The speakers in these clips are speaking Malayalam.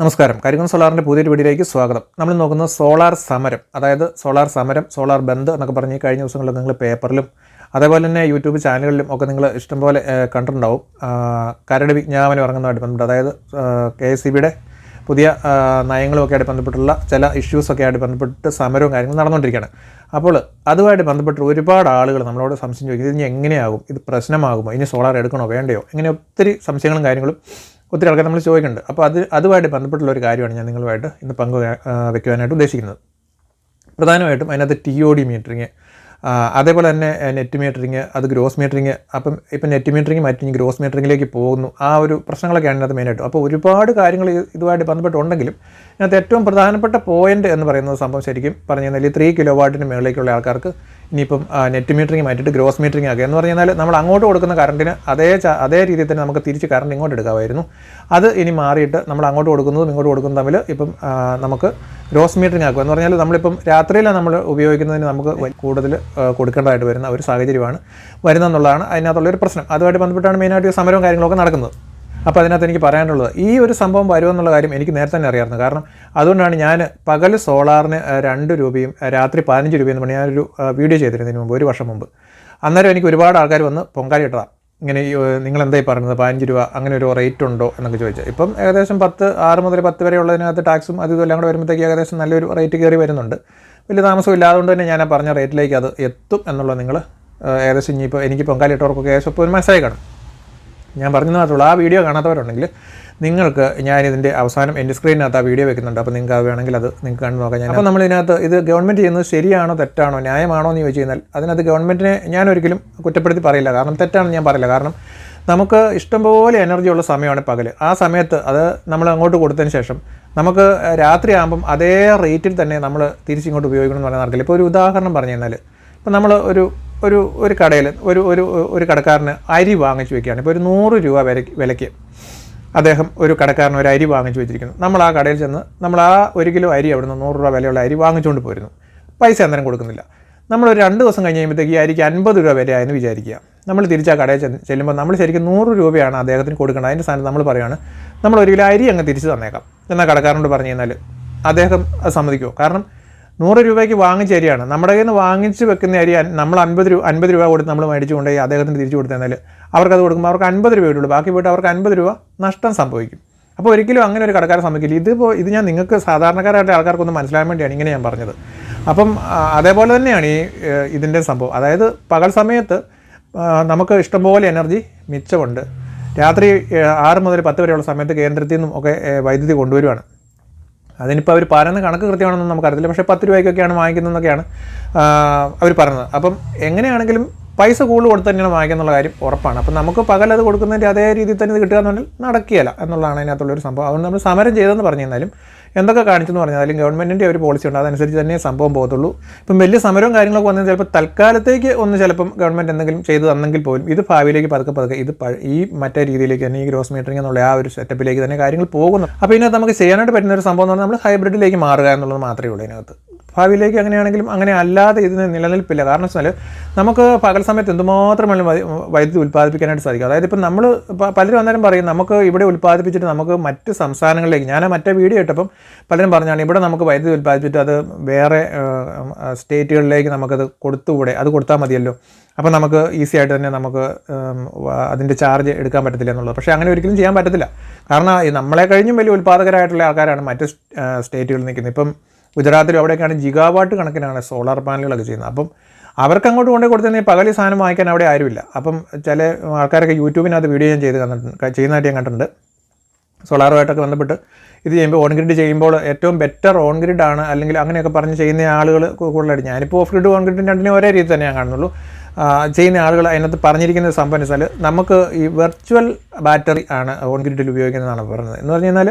നമസ്കാരം. കരിങ്കുന്ന് സോളാറിന്റെ പുതിയൊരു വീഡിയോയിലേക്ക് സ്വാഗതം. നമ്മൾ നോക്കുന്ന സോളാർ സമരം അതായത് സോളാർ സമരം സോളാർ ബന്ദ് എന്നൊക്കെ പറഞ്ഞ് കഴിഞ്ഞ ദിവസങ്ങളിൽ നിങ്ങൾ പേപ്പറിലും അതേപോലെ തന്നെ യൂട്യൂബ് ചാനലുകളിലും ഒക്കെ നിങ്ങൾ ഇഷ്ടംപോലെ കണ്ടിട്ടുണ്ടാവും. കരട് വിജ്ഞാപനം ഇറങ്ങുന്നതായിട്ട് ബന്ധപ്പെട്ട് അതായത് കെ എസ് സി ബിയുടെ പുതിയ നയങ്ങളുമൊക്കെ ആയിട്ട് ബന്ധപ്പെട്ടുള്ള ചില ഇഷ്യൂസൊക്കെ ആയിട്ട് ബന്ധപ്പെട്ട് സമരവും കാര്യങ്ങളും നടന്നുകൊണ്ടിരിക്കുകയാണ്. അപ്പോൾ അതുമായിട്ട് ബന്ധപ്പെട്ട് ഒരുപാട് ആളുകൾ നമ്മളോട് സംശയം ചോദിക്കും ഇത് ഇനി എങ്ങനെയാകും? ഇത് പ്രശ്നമാകുമോ? ഇനി സോളാർ എടുക്കണോ? വേണ്ടയോ? ഇങ്ങനെ ഒത്തിരി സംശയങ്ങളും കാര്യങ്ങളും ഒത്തിരി ആൾക്കാർ നമ്മൾ ചോദിക്കുന്നുണ്ട്. അപ്പോൾ അത് അതുമായിട്ട് ബന്ധപ്പെട്ടുള്ള ഒരു കാര്യമാണ് ഞാൻ നിങ്ങളുമായിട്ട് ഇന്ന് പങ്കു വയ്ക്കുവാനായിട്ട് ഉദ്ദേശിക്കുന്നത്. പ്രധാനമായിട്ടും അതിനകത്ത് ടി ഒ ഡി മീറ്ററിങ് അതേപോലെ തന്നെ നെറ്റ് മീറ്ററിങ് അത് ഗ്രോസ് മീറ്ററിങ് അപ്പം ഇപ്പം നെറ്റ് മീറ്ററിങ് മാറ്റി ഗ്രോസ് മീറ്ററിങ്ങിലേക്ക് പോകുന്നു. ആ ഒരു പ്രശ്നങ്ങളൊക്കെയാണ് അതിനകത്ത് മെയിനായിട്ടും അപ്പോൾ ഒരുപാട് കാര്യങ്ങൾ ഇത് ഇതുമായിട്ട് ബന്ധപ്പെട്ടുണ്ടെങ്കിലും ഇതിനകത്ത് ഏറ്റവും പ്രധാനപ്പെട്ട പോയിന്റ് എന്ന് പറയുന്നത് സംഭവം ശരിക്കും പറഞ്ഞു കഴിഞ്ഞാൽ ഈ ത്രീ കിലോ വാട്ടിന് മുകളിലേക്കുള്ള ആൾക്കാർക്ക് ഇനിയിപ്പം നെറ്റ് മീറ്ററിംഗ് മാറ്റിയിട്ട് ഗ്രോസ് മീറ്ററിംഗ് ആക്കുക എന്ന് പറഞ്ഞു കഴിഞ്ഞാൽ നമ്മൾ അങ്ങോട്ട് കൊടുക്കുന്ന കറണ്ടിന് അതേ അതേ രീതിയിൽ തന്നെ നമുക്ക് തിരിച്ച് കറണ്ട് ഇങ്ങോട്ട് എടുക്കാമായിരുന്നു. അത് ഇനി മാറിയിട്ട് നമ്മൾ അങ്ങോട്ട് കൊടുക്കുന്നതും ഇങ്ങോട്ട് കൊടുക്കുന്നതും തമ്മിൽ ഇപ്പം നമുക്ക് ഗ്രോസ് മീറ്ററിംഗ് ആക്കുക എന്ന് പറഞ്ഞാൽ നമ്മളിപ്പം രാത്രിയിലാണ് നമ്മൾ ഉപയോഗിക്കുന്നതിന് നമുക്ക് കൂടുതൽ കൊടുക്കേണ്ടതായിട്ട് വരുന്ന ഒരു സാഹചര്യമാണ് വരുന്നതെന്നുള്ളതാണ് അതിനകത്തുള്ളൊരു പ്രശ്നം. അതുമായിട്ട് ബന്ധപ്പെട്ടാണ് മെയിനായിട്ട് സമരവും കാര്യങ്ങളൊക്കെ നടക്കുന്നത്. അപ്പോൾ അതിനകത്ത് എനിക്ക് പറയാനുള്ളത് ഈ ഒരു സംഭവം വരുമെന്നുള്ള കാര്യം എനിക്ക് നേരത്തെ തന്നെ അറിയാമായിരുന്നു. കാരണം അതുകൊണ്ടാണ് ഞാൻ പകൽ സോളാറിന് രണ്ട് രൂപയും രാത്രി പതിനഞ്ച് രൂപയും പറഞ്ഞ് ഞാനൊരു വീഡിയോ ചെയ്തിരുന്നതിന് മുമ്പ് ഒരു വർഷം മുമ്പ്. അന്നേരം എനിക്ക് ഒരുപാട് ആൾക്കാർ വന്ന് പൊങ്കാലി ഇട്ടതാണ് ഇങ്ങനെ നിങ്ങൾ എന്തായി പറയുന്നത്? പതിനഞ്ച് രൂപ അങ്ങനെ ഒരു റേറ്റ് ഉണ്ടോ എന്നൊക്കെ ചോദിച്ചാൽ ഇപ്പം ഏകദേശം പത്ത് ആറ് മുതൽ പത്ത് വരെ ഉള്ളതിനകത്ത് ടാക്സും അതും ഇതെല്ലാം കൂടെ വരുമ്പോഴത്തേക്ക് ഏകദേശം നല്ലൊരു റേറ്റ് കയറി വരുന്നുണ്ട്. വലിയ താമസം ഇല്ലാതുകൊണ്ട് തന്നെ ഞാൻ പറഞ്ഞ റേറ്റിലേക്ക് അത് എത്തും എന്നുള്ളത് നിങ്ങൾ ഏകദേശം ഇനിയിപ്പോൾ എനിക്ക് പൊങ്കാലി ഇട്ടവർക്കൊക്കെ ഏകദേശം ഇപ്പോൾ ഒരു മനസ്സിലായി കാണും. ഞാൻ പറഞ്ഞു മാത്രമുള്ളൂ ആ വീഡിയോ കാണാത്തവരുണ്ടെങ്കിൽ നിങ്ങൾക്ക് ഞാൻ ഇതിന്റെ അവസാനം എന്റെ സ്ക്രീനിനകത്ത് ആ വീഡിയോ വെക്കുന്നുണ്ട്. അപ്പോൾ നിങ്ങൾക്ക് അത് വേണമെങ്കിൽ അത് നിങ്ങൾക്ക് കണ്ടു നോക്കാം. ഞാൻ അപ്പോൾ നമ്മൾ ഇതിനകത്ത് ഇത് ഗവൺമെന്റ് ചെയ്യുന്നത് ശരിയാണോ തെറ്റാണോ ന്യായമാണോ എന്ന് ചോദിച്ചു കഴിഞ്ഞാൽ അതിനകത്ത് ഗവൺമെന്റിനെ ഞാൻ ഒരിക്കലും കുറ്റപ്പെടുത്തി പറയില്ല. കാരണം തെറ്റാണെന്ന് ഞാൻ പറയില്ല. കാരണം നമുക്ക് ഇഷ്ടംപോലെ എനർജി ഉള്ള സമയമാണ് പകൽ ആ സമയത്ത് അത് നമ്മൾ അങ്ങോട്ട് കൊടുത്തതിന് ശേഷം നമുക്ക് രാത്രിയാകുമ്പം അതേ റേറ്റിൽ തന്നെ നമ്മൾ തിരിച്ചിങ്ങോട്ട് ഉപയോഗിക്കണം എന്ന് പറയുന്ന നടക്കില്ല ഇപ്പോൾ ഒരു ഉദാഹരണം പറഞ്ഞു കഴിഞ്ഞാൽ ഇപ്പം നമ്മൾ ഒരു ഒരു ഒരു കടയിൽ ഒരു ഒരു ഒരു കടക്കാരന് അരി വാങ്ങിച്ചു വെക്കുകയാണ്. ഇപ്പോൾ ഒരു നൂറ് രൂപ വില വിലയ്ക്ക് അദ്ദേഹം ഒരു കടക്കാരന് ഒരു അരി വാങ്ങിച്ചു വെച്ചിരിക്കുന്നു. നമ്മൾ ആ കടയിൽ ചെന്ന് നമ്മൾ ആ ഒരു കിലോ അരി അവിടുന്ന് നൂറ് രൂപ വിലയുള്ള അരി വാങ്ങിച്ചുകൊണ്ട് പോരുന്നു. പൈസ അന്നേരം കൊടുക്കുന്നില്ല. നമ്മൾ ഒരു രണ്ട് ദിവസം കഴിഞ്ഞ് കഴിയുമ്പോഴത്തേക്ക് ഈ അരിക്ക് അൻപത് രൂപ വില ആയെന്ന് വിചാരിക്കുക. നമ്മൾ തിരിച്ച് ആ കടയിൽ ചെല്ലുമ്പോൾ നമ്മൾ ശരിക്കും നൂറ് രൂപയാണ് അദ്ദേഹത്തിന് കൊടുക്കേണ്ടത് അതിന്റെ സ്ഥാനത്ത് നമ്മൾ പറയുകയാണ് നമ്മൾ ഒരു കിലോ അരി അങ്ങ് തിരിച്ച് തന്നേക്കാം. എന്നാൽ കടക്കാരനോട് പറഞ്ഞു കഴിഞ്ഞാൽ അദ്ദേഹം അത് സമ്മതിക്കുമോ കാരണം നൂറ് രൂപയ്ക്ക് വാങ്ങിച്ച അരിയാണ്. നമ്മുടെ കയ്യിൽ നിന്ന് വാങ്ങിച്ച് വെക്കുന്ന അരി നമ്മൾ അൻപത് രൂപ അൻപത് രൂപ കൊടുത്ത് നമ്മൾ മേടിച്ചു കൊണ്ടുപോയി അദ്ദേഹത്തിന് തിരിച്ചു കൊടുത്തെന്നാൽ അവർക്കത് കൊടുക്കുമ്പോൾ അവർക്ക് അൻപത് രൂപ ഉള്ളൂ. ബാക്കി പോയിട്ട് അവർക്ക് അൻപത് രൂപ നഷ്ടം സംഭവിക്കും. അപ്പോൾ ഒരിക്കലും അങ്ങനെ ഒരു കടക്കാരൻ സംഭവിക്കില്ല ഇതിപ്പോൾ ഇത് ഞാൻ നിങ്ങൾക്ക് സാധാരണക്കാരായിട്ട് ആൾക്കാർക്കൊന്ന് മനസ്സിലാൻ വേണ്ടിയാണ് ഇങ്ങനെ ഞാൻ പറഞ്ഞത്. അപ്പം അതേപോലെ തന്നെയാണ് ഈ ഇതിന്റെ സംഭവം. അതായത് പകൽ സമയത്ത് നമുക്ക് ഇഷ്ടംപോലെ എനർജി മിച്ചമുണ്ട്. രാത്രി ആറ് മുതൽ പത്ത് വരെയുള്ള സമയത്ത് കേന്ദ്രത്തിൽ നിന്നും ഒക്കെ വൈദ്യുതി കൊണ്ടുവരുവാണ്. അതിനിപ്പോൾ അവർ പറയുന്ന കണക്ക് കൃത്യമാണെന്ന് നമുക്കറിയത്തില്ല പക്ഷേ പത്ത് രൂപയ്ക്കൊക്കെയാണ് വാങ്ങിക്കുന്നതെന്നൊക്കെയാണ് അവർ പറഞ്ഞത് അപ്പം എങ്ങനെയാണെങ്കിലും പൈസ കൂടുതൽ കൊടുത്ത് തന്നെയാണ് വാങ്ങിക്കുന്നുള്ള കാര്യം ഉറപ്പാണ്. അപ്പം നമുക്ക് പകൽ അത് കൊടുക്കുന്നതിന്റെ അതേ രീതിയിൽ തന്നെ ഇത് കിട്ടുക എന്നുണ്ടെങ്കിൽ നടക്കുകയല്ല എന്നുള്ളതാണ് അതിനകത്തുള്ളൊരു സംഭവം. അതുകൊണ്ട് നമ്മൾ സമരം ചെയ്തെന്ന് പറഞ്ഞു കഴിഞ്ഞാലും എന്തൊക്കെ കാണിച്ചെന്ന് പറഞ്ഞാൽ അല്ലെങ്കിൽ ഗവൺമെന്റിന്റെ ഒരു പോളിസി ഉണ്ട്. അതനുസരിച്ച് തന്നെ സംഭവം പോകത്തുള്ളൂ. ഇപ്പം വലിയ സമരവും കാര്യങ്ങളൊക്കെ വന്നാൽ ചിലപ്പോൾ തൽക്കാലത്തേക്ക് ഒന്ന് ചിലപ്പം ഗവൺമെന്റ് എന്തെങ്കിലും ചെയ്തു തന്നെങ്കിൽ പോലും ഇത് ഭാവിയിലേക്ക് പതുക്കെ പതുക്കെ ഇത് ഈ മറ്റേ രീതിയിലേക്ക് തന്നെ ഈ ഗ്രോസ് മീറ്ററിംഗ് എന്നുള്ള ആ ഒരു സെറ്റപ്പിലേക്ക് തന്നെ കാര്യങ്ങൾ പോകുന്നു. അപ്പോൾ ഇതിനകത്ത് നമുക്ക് ചെയ്യാനായിട്ട് പറ്റുന്ന ഒരു സംഭവം എന്ന് പറഞ്ഞാൽ നമ്മൾ ഹൈബ്രിഡിലേക്ക് മാറുക എന്നുള്ളത് മാത്രമേ ഉള്ളൂ ഇതിനകത്ത്. ഭാവിയിലേക്ക് അങ്ങനെയാണെങ്കിലും അങ്ങനെ അല്ലാതെ ഇതിന് നിലനിൽപ്പില്ല. കാരണം വെച്ചാൽ നമുക്ക് പകൽ സമയത്ത് എന്തുമാത്രം വൈദ്യുതി ഉൽപ്പാദിപ്പിക്കാനായിട്ട് സാധിക്കും. അതായത് ഇപ്പം നമ്മൾ പലരും അന്നേരം പറയും നമുക്ക് ഇവിടെ ഉൽപ്പാദിപ്പിച്ചിട്ട് നമുക്ക് മറ്റ് സംസ്ഥാനങ്ങളിലേക്ക് ഞാൻ മറ്റേ വീഡിയോ ഇട്ടപ്പം പലരും പറഞ്ഞാണ് ഇവിടെ നമുക്ക് വൈദ്യുതി ഉൽപ്പാദിപ്പിച്ചിട്ട് അത് വേറെ സ്റ്റേറ്റുകളിലേക്ക് നമുക്കത് കൊടുത്തുകൂടെ? അത് കൊടുത്താൽ മതിയല്ലോ. അപ്പോൾ നമുക്ക് ഈസി ആയിട്ട് തന്നെ നമുക്ക് അതിന്റെ ചാർജ് എടുക്കാൻ പറ്റത്തില്ല എന്നുള്ളത്. പക്ഷേ അങ്ങനെ ഒരിക്കലും ചെയ്യാൻ പറ്റത്തില്ല. കാരണം നമ്മളെ കഴിഞ്ഞും വലിയ ഉൽപ്പാദകരായിട്ടുള്ള ആൾക്കാരാണ് മറ്റ് സ്റ്റേറ്റുകളിൽ നിൽക്കുന്നത്. ഇപ്പം ഗുജറാത്തിലും അവിടെയൊക്കെയാണ് ജിഗാവാട്ട് കണക്കിനാണ് സോളാർ പാനലുകളൊക്കെ ചെയ്യുന്നത്. അപ്പം അവർക്ക് അങ്ങോട്ട് കൊണ്ടു കൊടുത്തു പകൽ ഈ സാധനം വാങ്ങിക്കാൻ അവിടെ ആരുമില്ല. അപ്പം ചില ആൾക്കാരൊക്കെ യൂട്യൂബിനകത്ത് വീഡിയോ ഞാൻ ചെയ്ത് കണ്ടിട്ടുണ്ട് ചെയ്യുന്നതായിട്ട് ഞാൻ കണ്ടിട്ടുണ്ട്. സോളാറുമായിട്ടൊക്കെ ബന്ധപ്പെട്ട് ഇത് ചെയ്യുമ്പോൾ ഓൺ ഗ്രിഡ് ചെയ്യുമ്പോൾ ഏറ്റവും ബെറ്റർ ഓൺ ഗ്രിഡ് ആണ് അല്ലെങ്കിൽ അങ്ങനെയൊക്കെ പറഞ്ഞ് ചെയ്യുന്ന ആളുകൾ കൂടുതലായിട്ട്. ഞാനിപ്പോൾ ഓഫ് ഗ്രിഡ് ഓൺ ഗ്രിഡും രണ്ടിനും ഒരേ രീതി തന്നെ ഞാൻ കാണുന്നുള്ളൂ ചെയ്യുന്ന ആളുകൾ അതിനകത്ത് പറഞ്ഞിരിക്കുന്ന സംഭവം വെച്ചാൽ നമുക്ക് ഈ വെർച്വൽ ബാറ്ററി ആണ് ഓൺ ഗ്രിഡിൽ ഉപയോഗിക്കുന്നതാണ് പറയുന്നത് എന്ന് പറഞ്ഞു കഴിഞ്ഞാൽ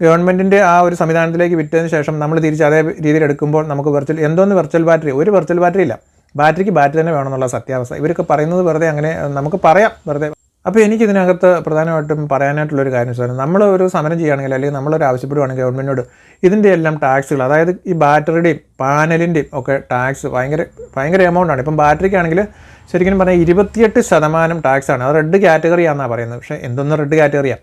ഗവൺമെന്റിന്റെ ആ ഒരു സംവിധാനത്തിലേക്ക് വിറ്റതിന് ശേഷം നമ്മൾ തിരിച്ച് അതേ രീതിയിൽ എടുക്കുമ്പോൾ നമുക്ക് വെർച്വൽ എന്തോന്ന് വെർച്വൽ ബാറ്ററി ഒരു വെർച്വൽ ബാറ്ററി ഇല്ല. ബാറ്ററിക്ക് ബാറ്ററി തന്നെ വേണമെന്നുള്ള സത്യാവസ്ഥ. ഇവരൊക്കെ പറയുന്നത് വെറുതെ അങ്ങനെ നമുക്ക് പറയാം വെറുതെ. അപ്പോൾ എനിക്ക് ഇതിനകത്ത് പ്രധാനമായിട്ടും പറയാനായിട്ടുള്ളൊരു കാര്യം വെച്ചാൽ നമ്മൾ ഒരു സമരം ചെയ്യുകയാണെങ്കിൽ അല്ലെങ്കിൽ നമ്മളൊരു ആവശ്യപ്പെടുവാണെങ്കിൽ ഗവൺമെന്റിനോട് ഇതിന്റെ എല്ലാം ടാക്സുകൾ അതായത് ഈ ബാറ്ററിയുടെയും പാനലിന്റെയും ഒക്കെ ടാക്സ് ഭയങ്കര ഭയങ്കര എമൗണ്ടാണ് ഇപ്പം ബാറ്ററിക്കാണെങ്കിൽ ശരിക്കും പറഞ്ഞാൽ ഇരുപത്തിയെട്ട് ശതമാനം ടാക്സാണ് അത് റെഡ് കാറ്റഗറി ആണെന്നാണ് പറയുന്നത്. പക്ഷേ എന്തൊന്നും റെഡ് കാറ്റഗറിയാണ്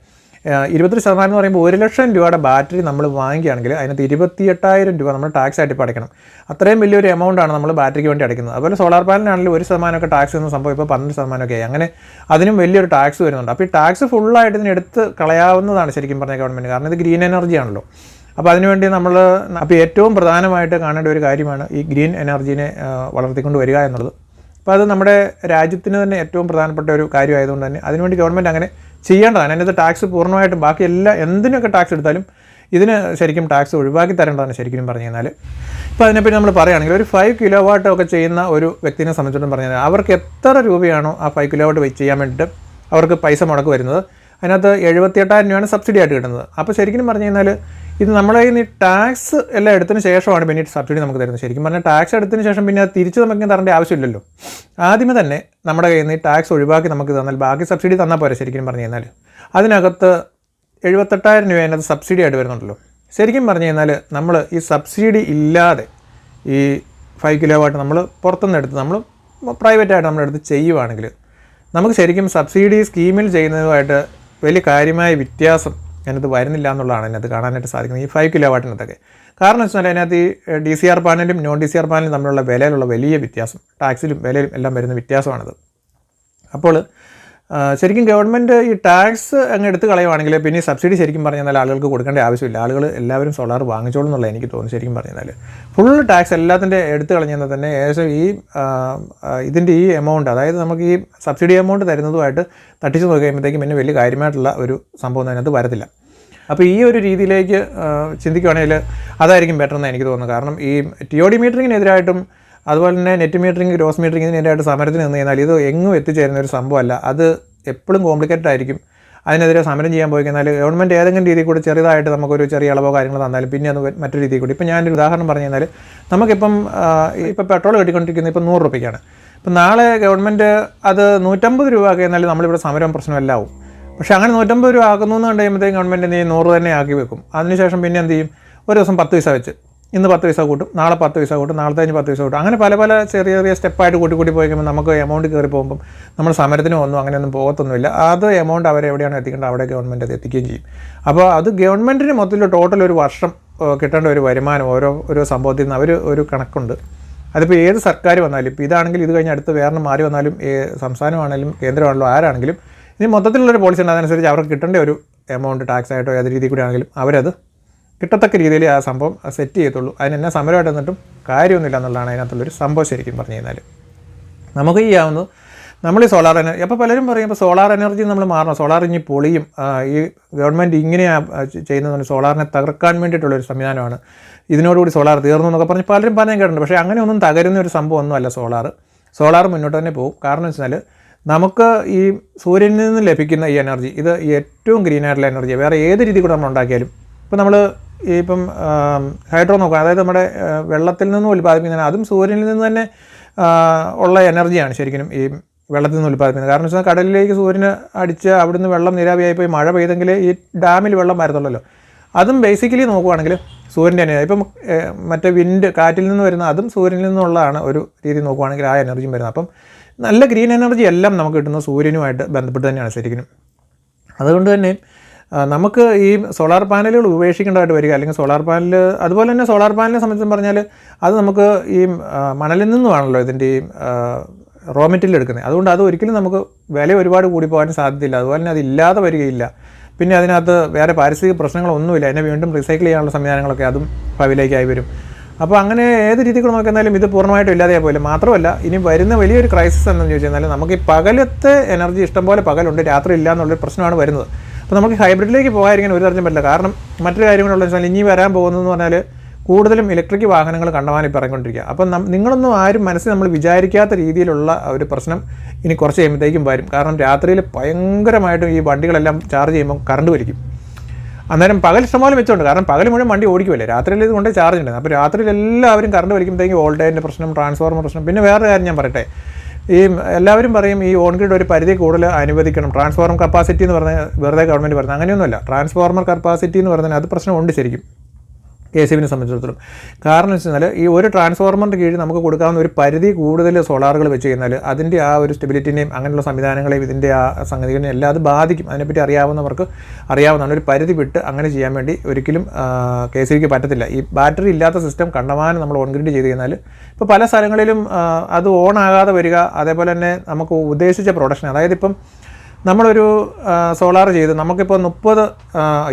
ഇരുപത്തി ശതമാനം എന്ന് പറയുമ്പോൾ ഒരു ലക്ഷം രൂപയുടെ ബാറ്ററി നമ്മൾ വാങ്ങിക്കുകയാണെങ്കിൽ അതിനകത്ത് ഇരുപത്തി എട്ടായിരം രൂപ നമ്മൾ ടാക്സ് ആയിട്ട് അടയ്ക്കണം അത്രയും വലിയൊരു എമൗണ്ട് ആണ് നമ്മൾ ബാറ്ററിക്ക് വേണ്ടി അടയ്ക്കുന്നത്. അതുപോലെ സോളാർ പാനലിനാണെങ്കിൽ ഒരു ശതമാനമൊക്കെ ടാക്സ് എന്ന സംഭവം ഇപ്പോൾ പന്ത്രണ്ട് ശതമാനമൊക്കെ ആയി അങ്ങനെ അതിനും വലിയൊരു ടാക്സ് വരുന്നുണ്ട്. അപ്പോൾ ഈ ടാക്സ് ഫുള്ളായിട്ട് ഇതിന് എടുത്ത് കളയാവുന്നതാണ് ശരിക്കും പറഞ്ഞ ഗവൺമെന്റ് കാരണം ഇത് ഗ്രീൻ എനർജി ആണല്ലോ. അപ്പോൾ അതിനുവേണ്ടി നമ്മൾ അപ്പോൾ ഏറ്റവും പ്രധാനമായിട്ട് കാണേണ്ട ഒരു കാര്യമാണ് ഈ ഗ്രീൻ എനർജീനെ വളർത്തിക്കൊണ്ട് വരിക എന്നുള്ളത്. അപ്പോൾ അത് നമ്മുടെ രാജ്യത്തിന് തന്നെ ഏറ്റവും പ്രധാനപ്പെട്ട ഒരു കാര്യമായതുകൊണ്ട് തന്നെ അതിനുവേണ്ടി ഗവൺമെന്റ് അങ്ങനെ ചെയ്യേണ്ടതാണ്. അതിനകത്ത് ടാക്സ് പൂർണമായിട്ടും ബാക്കി എല്ലാ എന്തിനൊക്കെ ടാക്സ് എടുത്താലും ഇതിന് ശരിക്കും ടാക്സ് ഒഴിവാക്കി തരേണ്ടതാണ് ശരിക്കും പറഞ്ഞു കഴിഞ്ഞാൽ ഇപ്പോൾ അതിനെപ്പറ്റി നമ്മൾ പറയുകയാണെങ്കിൽ ഒരു ഫൈവ് കിലോ വാട്ട് ഒക്കെ ചെയ്യുന്ന ഒരു വ്യക്തിനെ സംബന്ധിച്ചിടത്തോളം പറഞ്ഞു കഴിഞ്ഞാൽ അവർക്ക് എത്ര രൂപയാണോ ആ ഫൈവ് കിലോ വാട്ട് ചെയ്യാൻ വേണ്ടിയിട്ട് അവർക്ക് പൈസ മുടക്ക് വരുന്നത്? അതിനകത്ത് എഴുപത്തിയെട്ടായിരം രൂപയാണ് സബ്സിഡി ആയിട്ട് കിട്ടുന്നത്. അപ്പോൾ ശരിക്കും പറഞ്ഞു കഴിഞ്ഞാൽ ഇത് നമ്മളെ കയ്യിൽ നിന്ന് ടാക്സ് എല്ലാം എടുത്തതിന് ശേഷമാണ് പിന്നെ സബ്സിഡി നമുക്ക് തരുന്നത്. ശരിക്കും പറഞ്ഞാൽ ടാക്സ് എടുത്തതിന് ശേഷം പിന്നെ അത് തിരിച്ച് നമുക്ക് തരേണ്ട ആവശ്യമില്ലല്ലോ. ആദ്യമേ തന്നെ നമ്മുടെ കയ്യിൽ നിന്ന് ടാക്സ് ഒഴിവാക്കി നമുക്ക് തന്നാൽ ബാക്കി സബ്സിഡി തന്നാൽ പോരെ ശരിക്കും പറഞ്ഞു കഴിഞ്ഞാൽ. അതിനകത്ത് എഴുപത്തെട്ടായിരം രൂപ അതിനകത്ത് സബ്സിഡി ആയിട്ട് വരുന്നുണ്ടല്ലോ. ശരിക്കും പറഞ്ഞു കഴിഞ്ഞാൽ നമ്മൾ ഈ സബ്സിഡി ഇല്ലാതെ ഈ ഫൈവ് കിലോ വാട്ട് നമ്മൾ പുറത്തുനിന്ന് എടുത്ത് നമ്മൾ പ്രൈവറ്റായിട്ട് നമ്മളെടുത്ത് ചെയ്യുവാണെങ്കിൽ നമുക്ക് ശരിക്കും സബ്സിഡി സ്കീമിൽ ചെയ്യുന്നതുമായിട്ട് വലിയ കാര്യമായ വ്യത്യാസം അതിനകത്ത് വരുന്നില്ല എന്നുള്ളതാണ് അതിനകത്ത് കാണാനായിട്ട് സാധിക്കുന്നത്. ഈ ഫൈവ് കിലോ വാട്ടിനകത്തൊക്കെ കാരണം എന്ന് വെച്ചാൽ അതിനകത്ത് ഈ ഡി സി ആർ പാനലും നോൺ ഡി സി ആർ പാനലും തമ്മിലുള്ള വിലയിലുള്ള വലിയ വ്യത്യാസം ടാക്സിലും വിലയിലും എല്ലാം വരുന്ന വ്യത്യാസമാണത്. അപ്പോൾ ശരിക്കും ഗവൺമെന്റ് ഈ ടാക്സ് അങ്ങ് എടുത്ത് കളയുവാണെങ്കിൽ പിന്നെ ഈ സബ്സിഡി ശരിക്കും പറഞ്ഞാൽ ആളുകൾക്ക് കൊടുക്കേണ്ട ആവശ്യമില്ല. ആളുകൾ എല്ലാവരും സോളാർ വാങ്ങിച്ചോളും എന്നുള്ള എനിക്ക് തോന്നുന്നു ശരിക്കും പറഞ്ഞാൽ ഫുൾ ടാക്സ് എല്ലാത്തിന്റെ എടുത്ത് കളഞ്ഞാൽ തന്നെ ഏകദേശം ഈ ഇതിന്റെ ഈ എമൗണ്ട് അതായത് നമുക്ക് ഈ സബ്സിഡി എമൗണ്ട് തരുന്നതുമായിട്ട് തട്ടിച്ച് നോക്കി കഴിയുമ്പോഴത്തേക്കും പിന്നെ വലിയ കാര്യമായിട്ടുള്ള ഒരു സംഭവം അതിനകത്ത് വരത്തില്ല. അപ്പോൾ ഈ ഒരു രീതിയിലേക്ക് ചിന്തിക്കുകയാണെങ്കിൽ അതായിരിക്കും ബെറ്റർ എന്ന് എനിക്ക് തോന്നുന്നു. കാരണം ഈ ടി ഒ ഡി മീറ്ററിങ്ങിനെതിരായിട്ടും അതുപോലെ തന്നെ നെറ്റ് മീറ്ററിങ് ഗ്രോസ് മീറ്ററിങ് ഇതിനായിട്ട് സമരത്തിന് നിന്ന് കഴിഞ്ഞാൽ ഇത് എങ്ങും എത്തിച്ചേരുന്ന ഒരു സംഭവമല്ല. അത് എപ്പോഴും കോംപ്ലിക്കേറ്റഡ് ആയിരിക്കും. അതിനെതിരെ സമരം ചെയ്യാൻ പോയി കഴിഞ്ഞാൽ ഗവൺമെന്റ് ഏതെങ്കിലും രീതിയിൽ കൂടി ചെറുതായിട്ട് നമുക്കൊരു ചെറിയ ഇളവോ കാര്യങ്ങൾ തന്നാലും പിന്നെ അത് മറ്റൊരു രീതിയിൽ കൂടി. ഇപ്പോൾ ഞാനൊരു ഉദാഹരണം പറഞ്ഞു കഴിഞ്ഞാൽ നമുക്കിപ്പം ഇപ്പോൾ പെട്രോൾ കിട്ടിക്കൊണ്ടിരിക്കുന്നത് ഇപ്പം നൂറ് രൂപയ്ക്കാണ്. ഇപ്പം നാളെ ഗവൺമെന്റ് അത് നൂറ്റമ്പത് രൂപ ആക്കി കഴിഞ്ഞാൽ നമ്മളിവിടെ സമരം പ്രശ്നമല്ല ആവും. പക്ഷേ അങ്ങനെ നൂറ്റമ്പത് രൂപ ആക്കുന്നു എന്ന് കണ്ടു കഴിയുമ്പോഴത്തേക്കും ഗവൺമെന്റ് എന്ത് ചെയ്യും നൂറ് തന്നെ ആക്കി വെക്കും. അതിനുശേഷം പിന്നെ എന്ത് ചെയ്യും? ഒരു ദിവസം പത്ത് പൈസ വെച്ച് ഇന്ന് പത്ത് പൈസ കൂട്ടും നാളെ പത്ത് പൈസ കൂട്ടും നാളത്തെ കഴിഞ്ഞ് പത്ത് പൈസ കൂട്ടും. അങ്ങനെ പല പല ചെറിയ ചെറിയ സ്റ്റെപ്പായിട്ട് കൂട്ടി കൂട്ടി പോയി കഴിയുമ്പോൾ നമുക്ക് എമൗണ്ട് കയറി പോകുമ്പം നമ്മൾ സമരത്തിനും ഒന്നും അങ്ങനെയൊന്നും പോകത്തൊന്നുമില്ല. അത് എമൗണ്ട് അവരെ എവിടെയാണ് എത്തിക്കേണ്ടത്? അവിടെ ഗവൺമെന്റ് അത് എത്തിക്കുകയും ചെയ്യും. അപ്പോൾ അത് ഗവൺമെന്റിന് മൊത്തത്തിൽ ടോട്ടൽ ഒരു വർഷം കിട്ടേണ്ട ഒരു വരുമാനം ഓരോ ഓരോ സംഭവത്തിൽ നിന്ന് അവർ ഒരു കണക്കുണ്ട്. അതിപ്പോൾ ഏത് സർക്കാർ വന്നാലും ഇപ്പോൾ ഇതാണെങ്കിൽ ഇത് കഴിഞ്ഞ് അടുത്ത് വേറെ മാറി വന്നാലും സംസ്ഥാനമാണെങ്കിലും കേന്ദ്രമാണെങ്കിലും ആരാണെങ്കിലും ഇനി മൊത്തത്തിലുള്ളൊരു പോളിസി ഉണ്ട് അവർക്ക് കിട്ടേണ്ട ഒരു എമൗണ്ട് ടാക്സ് ആയിട്ടോ ഏത് രീതിയിൽ കൂടി ആണെങ്കിലും അവരത് കിട്ടത്തക്ക രീതിയിൽ ആ സംഭവം സെറ്റ് ചെയ്യത്തുള്ളൂ. അതിന് എന്നാ സമരമായിട്ട് എന്നിട്ടും കാര്യമൊന്നുമില്ല എന്നുള്ളതാണ് അതിനകത്തുള്ളൊരു സംഭവം ശരിക്കും പറഞ്ഞു കഴിഞ്ഞാൽ നമുക്ക് ചെയ്യാവുന്നത് നമ്മൾ ഈ സോളാർ എനർജി അപ്പോൾ പലരും പറയും ഇപ്പോൾ സോളാർ എനർജി നമ്മൾ മാറണം. സോളാർ ഇനി പൊളിയും. ഈ ഗവൺമെന്റ് ഇങ്ങനെയാണ് ചെയ്യുന്നത് സോളാറിനെ തകർക്കാൻ വേണ്ടിയിട്ടുള്ള ഒരു സംവിധാനമാണ്. ഇതിനോടുകൂടി സോളാർ തീർന്നു എന്നൊക്കെ പറഞ്ഞ് പലരും പറഞ്ഞു കേട്ടിട്ടുണ്ട്. പക്ഷേ അങ്ങനെ ഒന്നും തകരുന്ന ഒരു സംഭവം ഒന്നുമല്ല സോളാർ സോളാർ മുന്നോട്ട് തന്നെ പോകും. കാരണം വെച്ചാൽ നമുക്ക് ഈ സൂര്യനിൽ നിന്ന് ലഭിക്കുന്ന ഈ എനർജി ഇത് ഏറ്റവും ഗ്രീൻ ആയിട്ടുള്ള എനർജി വേറെ ഏത് രീതി കൂടെ നമ്മൾ ഉണ്ടാക്കിയാലും ഇപ്പോൾ നമ്മൾ ഈ ഇപ്പം ഹൈഡ്രോ നോക്കുക. അതായത് നമ്മുടെ വെള്ളത്തിൽ നിന്നും ഉൽപ്പാദിപ്പിക്കുന്ന അതും സൂര്യനിൽ നിന്ന് തന്നെ ഉള്ള എനർജിയാണ് ശരിക്കും ഈ വെള്ളത്തിൽ നിന്ന് ഉൽപ്പാദിപ്പിക്കുന്നത്. കാരണം വെച്ചാൽ കടലിലേക്ക് സൂര്യന് അടിച്ച് അവിടുന്ന് വെള്ളം നിരാവിയായി പോയി മഴ പെയ്തെങ്കിൽ ഈ ഡാമിൽ വെള്ളം വരത്തുള്ളല്ലോ. അതും ബേസിക്കലി നോക്കുവാണെങ്കിൽ സൂര്യന്റെ തന്നെയാണ് ഇപ്പം മറ്റേ വിൻഡ് കാറ്റിൽ നിന്ന് വരുന്ന അതും സൂര്യനിൽ നിന്നുള്ളതാണ് ഒരു രീതി നോക്കുവാണെങ്കിൽ ആ എനർജിയും വരുന്നത്. അപ്പം നല്ല ഗ്രീൻ എനർജി എല്ലാം നമുക്ക് കിട്ടുന്നത് സൂര്യനുമായിട്ട് ബന്ധപ്പെട്ട് തന്നെയാണ് ശരിക്കും അതുകൊണ്ട് തന്നെ നമുക്ക് ഈ സോളാർ പാനലുകൾ ഉപേക്ഷിക്കേണ്ടതായിട്ട് വരിക അല്ലെങ്കിൽ സോളാർ പാനൽ അതുപോലെ തന്നെ സോളാർ പാനലിനെ സംബന്ധിച്ച് പറഞ്ഞാൽ അത് നമുക്ക് ഈ മണലിൽ നിന്നുമാണല്ലോ ഇതിന്റെ ഈ റോ മെറ്റീരിയൽ എടുക്കുന്നത്. അതുകൊണ്ട് അത് ഒരിക്കലും നമുക്ക് വില ഒരുപാട് കൂടി പോകാൻ സാധ്യതയില്ല. അതുപോലെ തന്നെ അത് ഇല്ലാതെ വരികയില്ല. പിന്നെ അതിനകത്ത് വേറെ പാരിസ്ഥിതിക പ്രശ്നങ്ങളൊന്നുമില്ല. അതിനെ വീണ്ടും റീസൈക്കിൾ ചെയ്യാനുള്ള സംവിധാനങ്ങളൊക്കെ അതും ഭാവിയിലേക്കായി വരും. അപ്പോൾ അങ്ങനെ ഏത് രീതികൾ നോക്കിയെന്നാലും ഇത് പൂർണമായിട്ടും ഇല്ലാതെയാ പോലെ. മാത്രമല്ല ഇനി വരുന്ന വലിയൊരു ക്രൈസിസ് എന്താണെന്ന് ചോദിച്ചു കഴിഞ്ഞാൽ നമുക്ക് ഈ പകലത്തെ എനർജി ഇഷ്ടംപോലെ പകലുണ്ട്. രാത്രി ഇല്ല എന്നുള്ളൊരു പ്രശ്നമാണ് വരുന്നത്. അപ്പോൾ നമുക്ക് ഹൈബ്രിഡിലേക്ക് പോകാതിരിക്കാൻ ഒരു തരത്തിലും പറ്റില്ല. കാരണം മറ്റൊരു കാര്യങ്ങളുള്ള വെച്ചാൽ ഇനി വരാൻ പോകുന്നതെന്ന് പറഞ്ഞാൽ കൂടുതലും ഇലക്ട്രിക് വാഹനങ്ങൾ കണ്ടമാനം പറഞ്ഞുകൊണ്ടിരിക്കുക അപ്പം നിങ്ങളൊന്നും ആരും മനസ്സിൽ നമ്മൾ വിചാരിക്കാത്ത രീതിയിലുള്ള ഒരു പ്രശ്നം ഇനി കുറച്ച് കഴിയുമ്പോഴത്തേക്കും വരും. കാരണം രാത്രിയിൽ ഭയങ്കരമായിട്ടും ഈ വണ്ടികളെല്ലാം ചാർജ് ചെയ്യുമ്പോൾ കറണ്ട് വലിക്കും. അന്നേരം പകൽ ഇഷ്ടംപോലെ വെച്ചുണ്ട് കാരണം പകൽ മുഴുവൻ വണ്ടി ഓടിക്കുമല്ലേ രാത്രിയിൽ ഇത് കൊണ്ട് ചാർജ് ഉണ്ടായിരുന്നു അപ്പോൾ രാത്രിയിൽ എല്ലാവരും കറണ്ട് വലിക്കുമ്പോഴത്തേക്കും വോൾട്ടേജിന്റെ പ്രശ്നം ട്രാൻസ്ഫോർമർ പ്രശ്നം. പിന്നെ വേറെ കാര്യം ഞാൻ പറയട്ടെ. ഈ എല്ലാവരും പറയും ഈ ഓൺ ഗ്രിഡ് ഒരു പരിധി കൂടുതൽ അനുവദിക്കണം. ട്രാൻസ്ഫോർമർ കപ്പാസിറ്റി എന്ന് പറഞ്ഞാൽ വെറുതെ ഗവൺമെന്റ് പറഞ്ഞത് അങ്ങനെയൊന്നുമല്ല. ട്രാൻസ്ഫോർമർ കപ്പാസിറ്റി എന്ന് പറഞ്ഞാൽ അത് പ്രശ്നമുണ്ട് ശരിക്കും. കെ സി ബിനെ സംബന്ധിച്ചിടത്തോളം. കാരണം എന്ന് വെച്ചാൽ ഈ ഒരു ട്രാൻസ്ഫോർമറിന്റെ കീഴിൽ നമുക്ക് കൊടുക്കാവുന്ന ഒരു പരിധി കൂടുതൽ സോളാറുകൾ വെച്ച് കഴിഞ്ഞാൽ അതിന്റെ ആ ഒരു സ്റ്റെബിലിറ്റിനെയും അങ്ങനെയുള്ള സംവിധാനങ്ങളെയും ഇതിന്റെ ആ സംഗതികളെയും എല്ലാം അത് ബാധിക്കും. അതിനെപ്പറ്റി അറിയാവുന്നവർക്ക് അറിയാവുന്നതാണ്. ഒരു പരിധി വിട്ട് അങ്ങനെ ചെയ്യാൻ വേണ്ടി ഒരിക്കലും കെ സി ബിക്ക് പറ്റത്തില്ല. ഈ ബാറ്ററി ഇല്ലാത്ത സിസ്റ്റം കണ്ടമാനം നമ്മൾ ഓൺ ഗ്രിഡ് ചെയ്ത് കഴിഞ്ഞാൽ ഇപ്പോൾ പല സ്ഥലങ്ങളിലും അത് ഓൺ ആകാതെ വരിക അതേപോലെ തന്നെ നമുക്ക് ഉദ്ദേശിച്ച പ്രൊഡക്ഷൻ അതായത് ഇപ്പം നമ്മളൊരു സോളാർ ചെയ്ത് നമുക്കിപ്പോൾ മുപ്പത്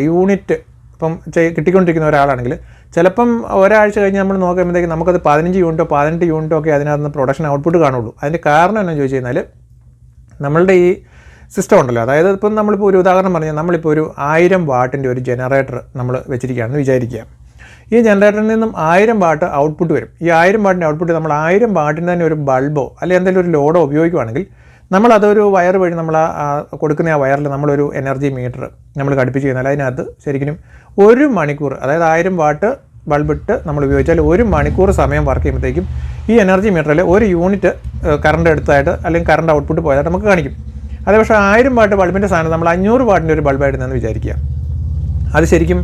യൂണിറ്റ് ഇപ്പം കിട്ടിക്കൊണ്ടിരിക്കുന്ന ഒരാളാണെങ്കിൽ ചിലപ്പം ഒരാഴ്ച കഴിഞ്ഞ് നമ്മൾ നോക്കുമ്പോഴത്തേക്ക് നമുക്കത് പതിനഞ്ച് യൂണിറ്റോ പതിനെട്ട് യൂണിറ്റോ ഒക്കെ അതിനകത്ത് പ്രൊഡക്ഷൻ ഔട്ട്പുട്ട് കാണുള്ളൂ. അതിന്റെ കാരണം എന്നാന്ന് ചോദിച്ചു കഴിഞ്ഞാൽ നമ്മളുടെ ഈ സിസ്റ്റം ഉണ്ടല്ലോ. അതായത് ഇപ്പം നമ്മളിപ്പോൾ ഒരു ഉദാഹരണം പറഞ്ഞാൽ നമ്മളിപ്പോൾ ഒരു ആയിരം വാട്ടിന്റെ ഒരു ജനറേറ്റർ നമ്മൾ വെച്ചിരിക്കുകയാണെന്ന് വിചാരിക്കുക. ഈ ജനറേറ്ററിൽ നിന്നും ആയിരം വാട്ട് ഔട്ട്പുട്ട് വരും. ഈ ആയിരം വാട്ടിന്റെ ഔട്ട്പുട്ട് നമ്മൾ ആയിരം വാട്ടിന് തന്നെ ഒരു ബൾബോ അല്ലെങ്കിൽ എന്തെങ്കിലും ഒരു ലോഡോ ഉപയോഗിക്കുകയാണെങ്കിൽ നമ്മളതൊരു വയർ വഴി നമ്മൾ കൊടുക്കുന്ന ആ വയറിൽ നമ്മളൊരു എനർജി മീറ്റർ നമ്മൾ ഘടിപ്പിച്ച് കഴിഞ്ഞാൽ അതിനകത്ത് ശരിക്കും ഒരു മണിക്കൂർ അതായത് ആയിരം വാട്ട് ബൾബിട്ട് നമ്മൾ ഉപയോഗിച്ചാൽ ഒരു മണിക്കൂർ സമയം വർക്ക് ചെയ്യുമ്പോഴത്തേക്കും ഈ എനർജി മീറ്ററിൽ ഒരു യൂണിറ്റ് കറണ്ട് എടുത്തതായിട്ട് അല്ലെങ്കിൽ കറണ്ട് ഔട്ട്പുട്ട് പോയതായിട്ട് നമുക്ക് കാണിക്കും. അതേ പക്ഷേ ആയിരം വാട്ട് ബൾബിന്റെ സാധനം നമ്മൾ അഞ്ഞൂറ് വാട്ടിന്റെ ഒരു ബൾബായിടുന്നതെന്ന് വിചാരിക്കുക. അത് ശരിക്കും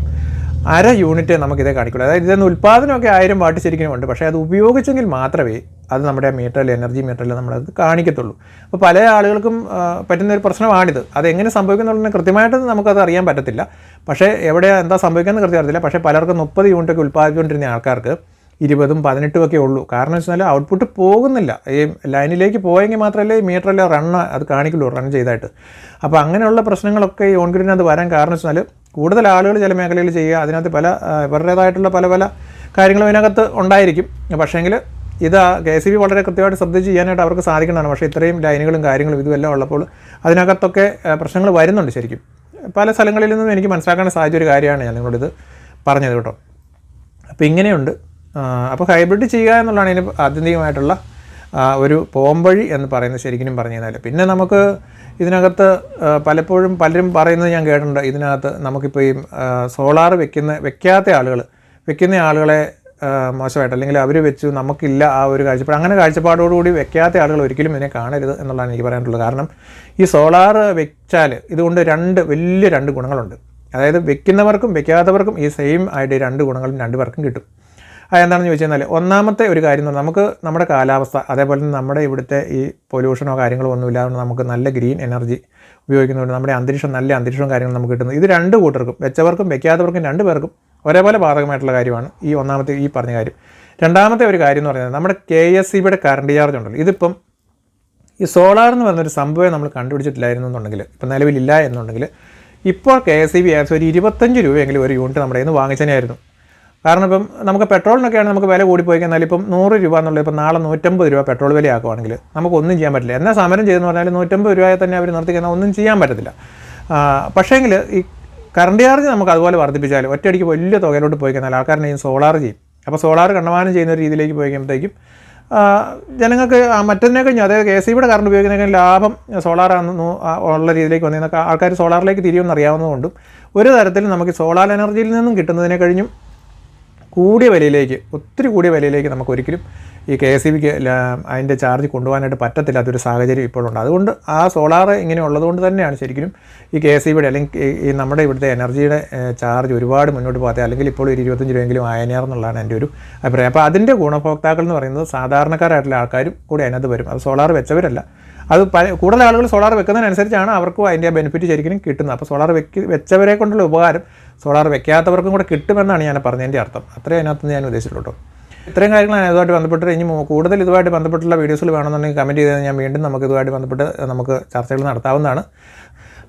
അര യൂണിറ്റ് നമുക്കിതേ കാണിക്കുള്ളൂ. അതായത് ഇതിന് ഉൽപ്പാദനമൊക്കെ ആയിരം വാട്ട് ശരിക്കും ഉണ്ട്. പക്ഷേ അത് ഉപയോഗിച്ചെങ്കിൽ മാത്രമേ അത് നമ്മുടെ മീറ്ററിൽ എനർജി മീറ്ററിൽ നമ്മളത് കാണിക്കത്തുള്ളൂ. അപ്പോൾ പല ആളുകൾക്കും പറ്റുന്ന ഒരു പ്രശ്നമാണിത്. അത് എങ്ങനെ സംഭവിക്കുന്നുള്ളതിന് കൃത്യമായിട്ട് നമുക്കത് അറിയാൻ പറ്റത്തില്ല. പക്ഷേ എവിടെ എന്താ സംഭവിക്കുന്നത് കൃത്യം അറിയത്തില്ല. പക്ഷേ പലർക്കും മുപ്പത് യൂണിറ്റൊക്കെ ഉൽപ്പാദിച്ചുകൊണ്ടിരുന്ന ആൾക്കാർക്ക് ഇരുപതും പതിനെട്ടും ഒക്കെ ഉള്ളൂ. കാരണം എന്ന് വെച്ചാൽ ഔട്ട്പുട്ട് പോകുന്നില്ല. ഈ ലൈനിലേക്ക് പോയെങ്കിൽ മാത്രമല്ലേ ഈ മീറ്ററിലെ റണ്ണ് അത് കാണിക്കുള്ളൂ റൺ ചെയ്തായിട്ട്. അപ്പോൾ അങ്ങനെയുള്ള പ്രശ്നങ്ങളൊക്കെ ഈ ഓൺ വരാൻ കാരണം വെച്ചാൽ കൂടുതൽ ആളുകൾ ചില മേഖലയിൽ ചെയ്യുക അതിനകത്ത് പല ഇവരുടേതായിട്ടുള്ള പല പല കാര്യങ്ങളും ഇതിനകത്ത് ഉണ്ടായിരിക്കും. പക്ഷേങ്കിൽ ഇത് കെ സി ബി വളരെ കൃത്യമായിട്ട് ശ്രദ്ധിച്ച് ചെയ്യാനായിട്ട് അവർക്ക് സാധിക്കുന്നതാണ്. പക്ഷേ ഇത്രയും ലൈനുകളും കാര്യങ്ങളും ഇതുമെല്ലാം ഉള്ളപ്പോൾ അതിനകത്തൊക്കെ പ്രശ്നങ്ങൾ വരുന്നുണ്ട് ശരിക്കും. പല സ്ഥലങ്ങളിൽ നിന്നും എനിക്ക് മനസ്സിലാക്കാൻ സാധിച്ച ഒരു കാര്യമാണ് ഞാൻ നിങ്ങളോട് ഇത് പറഞ്ഞത് കേട്ടോ. അപ്പോൾ ഇങ്ങനെയുണ്ട്. അപ്പോൾ ഹൈബ്രിഡ് ചെയ്യുക എന്നുള്ളതാണ് ഇതിന് ആത്യന്തികമായിട്ടുള്ള ഒരു പോംവഴി എന്ന് പറയുന്നത് ശരിക്കും പറഞ്ഞു കഴിഞ്ഞാൽ പിന്നെ നമുക്ക് ഇതിനകത്ത് പലപ്പോഴും പലരും പറയുന്നത് ഞാൻ കേട്ടിട്ടുണ്ട്. ഇതിനകത്ത് നമുക്കിപ്പോൾ ഈ സോളാർ വെക്കുന്ന വെക്കാത്ത ആളുകൾ വെക്കുന്ന ആളുകളെ മോശമായിട്ട് അല്ലെങ്കിൽ അവർ വെച്ചു നമുക്കില്ല ആ ഒരു കാഴ്ചപ്പാട്. അങ്ങനെ കാഴ്ചപ്പാടോടുകൂടി വെക്കാത്ത ആളുകൾ ഒരിക്കലും ഇതിനെ കാണരുത് എന്നുള്ളതാണ് എനിക്ക് പറയാനുള്ളത്. കാരണം ഈ സോളാർ വെച്ചാൽ ഇതുകൊണ്ട് രണ്ട് വലിയ രണ്ട് ഗുണങ്ങളുണ്ട്. അതായത് വെക്കുന്നവർക്കും വെക്കാത്തവർക്കും ഈ സെയിം ആയിട്ട് രണ്ട് ഗുണങ്ങളും രണ്ട് പേർക്കും കിട്ടും. അതെന്താണെന്ന് ചോദിച്ചു കഴിഞ്ഞാൽ ഒന്നാമത്തെ ഒരു കാര്യം എന്ന് പറഞ്ഞാൽ നമുക്ക് നമ്മുടെ കാലാവസ്ഥ അതേപോലെ തന്നെ നമ്മുടെ ഇവിടുത്തെ ഈ പൊല്യൂഷനോ കാര്യങ്ങളോ ഒന്നും ഇല്ലാതെ നമുക്ക് നല്ല ഗ്രീൻ എനർജി ഉപയോഗിക്കുന്നതുകൊണ്ട് നമ്മുടെ അന്തരീക്ഷം നല്ല അന്തരീക്ഷവും കാര്യങ്ങളും നമുക്ക് കിട്ടുന്നത് ഇത് രണ്ട് കൂട്ടർക്കും വെച്ചവർക്കും വെക്കാത്തവർക്കും രണ്ട് പേർക്കും ഒരേപോലെ ബാധകമായിട്ടുള്ള കാര്യമാണ് ഈ ഒന്നാമത്തെ ഈ പറഞ്ഞ കാര്യം. രണ്ടാമത്തെ ഒരു കാര്യം എന്ന് പറയുന്നത് നമ്മുടെ കെ എസ് സിബിയുടെ കറണ്ട് ചാർജ് ഉണ്ടല്ലോ. ഇതിപ്പം ഈ സോളാർ എന്ന് പറഞ്ഞൊരു സംഭവം നമ്മൾ കണ്ടുപിടിച്ചിട്ടില്ലായിരുന്നു എന്നുണ്ടെങ്കിൽ ഇപ്പം നിലവിലില്ല എന്നുണ്ടെങ്കിൽ ഇപ്പോൾ കെ എസ് ഇ ബി ഏകദേശം ഒരു ഇരുപത്തഞ്ച് രൂപയെങ്കിലും ഒരു യൂണിറ്റ് നമ്മുടെ കയ്യിൽ നിന്ന് കാരണം ഇപ്പം നമുക്ക് പെട്രോളിനൊക്കെയാണ് നമുക്ക് വില കൂടിപ്പോയി കഴിഞ്ഞാൽ ഇപ്പം നൂറ് രൂപ എന്നുള്ളത് ഇപ്പം നാളെ നൂറ്റമ്പത് രൂപ പെട്രോൾ വില ആക്കുവാണെങ്കിൽ നമുക്കൊന്നും ചെയ്യാൻ പറ്റില്ല. എന്നാൽ സമരം ചെയ്തെന്ന് പറഞ്ഞാൽ നൂറ്റമ്പത് രൂപയെ തന്നെ അവർ നിർത്തി കഴിഞ്ഞാൽ ഒന്നും ചെയ്യാൻ പറ്റത്തില്ല. പക്ഷേങ്കിൽ ഈ കറണ്ട് ചാർജ് നമുക്ക് അതുപോലെ വർദ്ധിപ്പിച്ചാൽ ഒറ്റയടിക്ക് വലിയ തുകയിലോട്ട് പോയി കഴിഞ്ഞാൽ ആൾക്കാരുടെ സോളാർ ചെയ്യും. അപ്പോൾ സോളാർ കണ്ടമാനം ചെയ്യുന്ന ഒരു രീതിയിലേക്ക് പോയി കഴിയുമ്പോഴത്തേക്കും ജനങ്ങൾക്ക് ആ കഴിഞ്ഞാൽ കഴിഞ്ഞു അതായത് കെ സി ബിയുടെ കറണ്ട് ഉപയോഗിക്കുന്ന ലാഭം സോളാറാണെന്ന് ഉള്ള രീതിയിലേക്ക് വന്നിരുന്ന ആൾക്കാർ സോളാറിലേക്ക് തിരിയുമെന്ന് അറിയാവുന്നതുകൊണ്ടും ഒരു തരത്തിൽ നമുക്ക് സോളാർ എനർജിയിൽ നിന്നും കിട്ടുന്നതിനെ കഴിഞ്ഞും കൂടിയ വിലയിലേക്ക് ഒത്തിരി കൂടിയ വിലയിലേക്ക് നമുക്ക് ഒരിക്കലും ഈ കെ എസ് ഇ ബിക്ക് അതിന്റെ ചാർജ് കൊണ്ടുപോകാനായിട്ട് പറ്റത്തില്ലാത്തൊരു സാഹചര്യം ഇപ്പോഴുണ്ട് അതുകൊണ്ട് ആ സോളാർ ഇങ്ങനെ ഉള്ളതുകൊണ്ട് തന്നെയാണ് ശരിക്കും ഈ കെ എസ് ഇ ബിയുടെ അല്ലെങ്കിൽ ഈ- നമ്മുടെ ഇവിടുത്തെ എനർജിയുടെ ചാർജ് ഒരുപാട് മുന്നോട്ട് പോകാത്ത അല്ലെങ്കിൽ ഇപ്പോൾ ഒരു ഇരുപത്തഞ്ച് രൂപയെങ്കിലും ആയനേറെന്നുള്ളതാണ് എന്റെ ഒരു അഭിപ്രായം. അപ്പോൾ അതിന്റെ ഗുണഭോക്താക്കൾ എന്ന് പറയുന്നത് സാധാരണക്കാരായിട്ടുള്ള ആൾക്കാരും കൂടി അതിനകത്ത് വരും. അത് സോളാർ വെച്ചവരല്ല. അത് കൂടുതൽ ആളുകൾ സോളാർ വെക്കുന്നതിനനുസരിച്ചാണ് അവർക്കും അതിന്റെ ബെനിഫിറ്റ് ശരിക്കും കിട്ടുന്നത്. അപ്പോൾ സോളാർ വെക്ക് വെച്ചവരെ കൊണ്ടുള്ള ഉപകാരം സോളാർ വെക്കാത്തവർക്കും കൂടെ കിട്ടുമെന്നാണ് ഞാൻ പറഞ്ഞതിന്റെ അർത്ഥം. അത്രയും അതിനകത്ത് ഞാൻ ഉദ്ദേശിച്ചിട്ടുള്ളൂ. ഇത്രയും കാര്യങ്ങളാണ് ഇതുമായിട്ട് ബന്ധപ്പെട്ട് ഇനി കൂടുതൽ ഇതുമായിട്ട് ബന്ധപ്പെട്ടുള്ള വീഡിയോസിൽ വേണമെന്നുണ്ടെങ്കിൽ കമന്റ് ചെയ്ത് ഞാൻ വീണ്ടും നമുക്ക് ഇതുമായിട്ട് ബന്ധപ്പെട്ട് നമുക്ക് ചർച്ചകൾ നടത്താവുന്നതാണ്.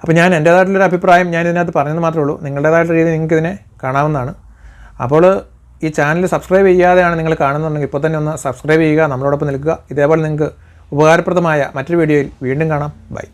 അപ്പോൾ ഞാൻ എന്റേതായിട്ടുള്ളൊരു അഭിപ്രായം ഞാൻ ഇതിനകത്ത് പറഞ്ഞത് മാത്രമേ ഉള്ളൂ. നിങ്ങളുടേതായിട്ടുള്ള രീതിയിൽ നിങ്ങൾക്ക് ഇതിനെ കാണാവുന്നതാണ്. അപ്പോൾ ഈ ചാനൽ സബ്സ്ക്രൈബ് ചെയ്യാതെയാണ് നിങ്ങൾ കാണുന്നുണ്ടെങ്കിൽ ഇപ്പോൾ തന്നെ ഒന്ന് സബ്സ്ക്രൈബ് ചെയ്യുക നമ്മളോടൊപ്പം നിൽക്കുക. ഇതേപോലെ നിങ്ങൾക്ക് ഉപകാരപ്രദമായ മറ്റൊരു വീഡിയോയിൽ വീണ്ടും കാണാം. ബൈ.